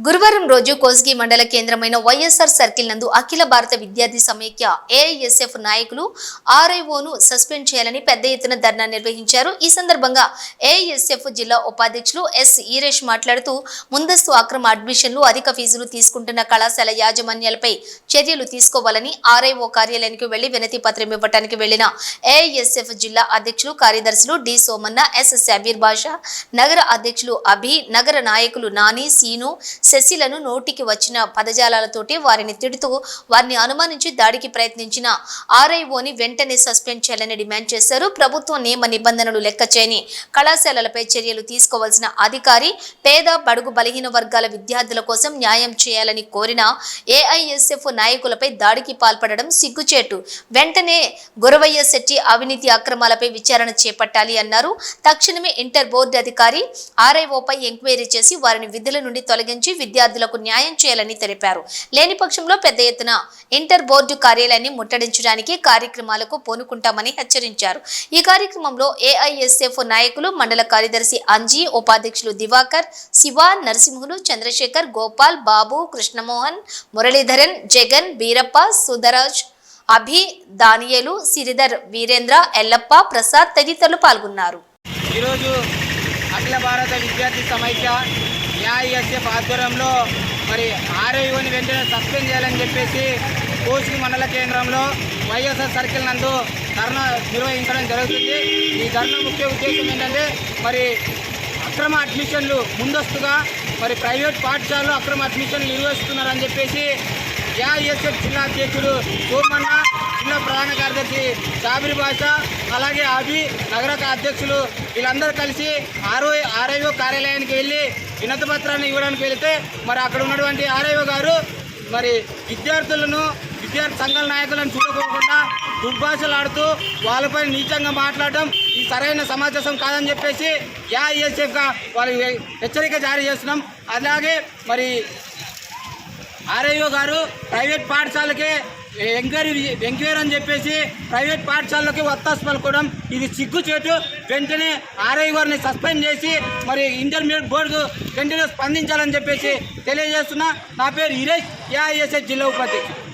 గురువారం రోజు కోస్గి మండల కేంద్రమైన వైఎస్ఆర్ సర్కిల్ నందు అఖిల భారత విద్యార్థి సమైక్య ఏఐఎస్ఎఫ్ నాయకులు ఆర్ఐఓను సస్పెండ్ చేయాలని పెద్ద ఎత్తున ధర్నా నిర్వహించారు. ఈ సందర్భంగా ఏఐఎస్ఎఫ్ జిల్లా ఉపాధ్యక్షులు ఎస్ ఈరేష్ మాట్లాడుతూ ముందస్తు అక్రమ అడ్మిషన్లు అధిక ఫీజులు తీసుకుంటున్న కళాశాల యాజమాన్యాలపై చర్యలు తీసుకోవాలని ఆర్ఐఓ కార్యాలయానికి వెళ్ళి వినతి పత్రం ఇవ్వడానికి వెళ్ళిన ఏఐఎస్ఎఫ్ జిల్లా అధ్యక్షులు కార్యదర్శులు డి సోమన్న ఎస్ శబీర్ బాషా నగర అధ్యక్షులు అభి నగర నాయకులు నాని సీను శశిలను నోటికి వచ్చిన పదజాలాలతోటి వారిని తిడుతూ వారిని అనుమానించి దాడికి ప్రయత్నించిన ఆర్ఐఓని వెంటనే సస్పెండ్ చేయాలని డిమాండ్ చేశారు. ప్రభుత్వం నియమ నిబంధనలు లెక్క చేయని కళాశాలలపై చర్యలు తీసుకోవాల్సిన అధికారి పేద బడుగు బలహీన వర్గాల విద్యార్థుల కోసం న్యాయం చేయాలని కోరిన ఏఐఎస్ఎఫ్ నాయకులపై దాడికి పాల్పడడం సిగ్గుచేటు. వెంటనే గురవయ్య శెట్టి అవినీతి అక్రమాలపై విచారణ చేపట్టాలి అన్నారు. తక్షణమే ఇంటర్ బోర్డు అధికారి ఆర్ఐఓపై ఎంక్వైరీ చేసి వారిని విధుల నుండి తొలగించి విద్యార్థులకు న్యాయం చేయాలని తెలిపారు. లేని పక్షంలో పెద్ద ఎత్తున ఇంటర్ బోర్డు కార్యాలయాన్ని ముట్టడించడానికి కార్యక్రమాలకు పూనుకుంటామని హెచ్చరించారు. ఈ కార్యక్రమంలో ఏఐఎస్ఎఫ్ నాయకులు మండల కార్యదర్శి అంజీ ఉపాధ్యక్షులు దివాకర్ శివ నరసింహులు చంద్రశేఖర్ గోపాల్ బాబు కృష్ణమోహన్ మురళీధరన్ జగన్ బీరప్ప సుధరాజ్ అభి దానియేలు సిరిధర్ వీరేంద్ర ఎల్లప్ప ప్రసాద్ తదితరులు పాల్గొన్నారు. ఈరోజు అఖిల భారత విద్యార్థి సమైక్య ఏఐఎస్ఎఫ్ ఆధ్వర్యంలో మరి ఆర్ఐఓని వెంటనే సస్పెండ్ చేయాలని చెప్పేసి కోసి మండల కేంద్రంలో వైఎస్ఆర్ సర్కిల్ నందు ధర్నా నిర్వహించడం జరుగుతుంది. ఈ ధర్నా ముఖ్య ఉద్దేశం ఏంటంటే మరి అక్రమ అడ్మిషన్లు ముందస్తుగా మరి ప్రైవేట్ పాఠశాలలో అక్రమ అడ్మిషన్లు నిర్వహిస్తున్నారని చెప్పేసి ఏఐఎస్ఎఫ్ జిల్లా అధ్యక్షుడు సోమన్న జిల్లా ప్రధాన కార్యదర్శి సాబిరి భాష అలాగే అభి నగర అధ్యక్షులు వీళ్ళందరూ కలిసి ఆర్ఓ ఆర్ఐఓ కార్యాలయానికి వెళ్ళి వినతి పత్రాన్ని ఇవ్వడానికి వెళితే మరి అక్కడ ఉన్నటువంటి ఆర్ఐఓ గారు మరి విద్యార్థులను విద్యార్థి సంఘాల నాయకులను చూడకోకుండా దుర్భాషలు ఆడుతూ వాళ్ళపై నీచంగా మాట్లాడడం ఈ సరైన సమాచారం కాదని చెప్పేసి యాఈఎస్ఎఫ్గా వాళ్ళకి హెచ్చరిక జారీ చేస్తున్నాం. అలాగే మరి ఆర్ఐఓ గారు ప్రైవేట్ పాఠశాలకే ఎంక్వైరీ ఎంక్వైరీ అని చెప్పేసి ప్రైవేట్ పాఠశాలలోకి వత్తాసు పలుకోవడం ఇది సిగ్గుచేటు. వెంటనే ఆర్ఐ గారిని సస్పెండ్ చేసి మరి ఇంటర్మీడియట్ బోర్డు వెంటనే స్పందించాలని చెప్పేసి తెలియజేస్తున్నా. నా పేరు ఇరేష్ ఏఐఎస్ఎస్ జిల్లా ఉపాధ్యక్షుడు.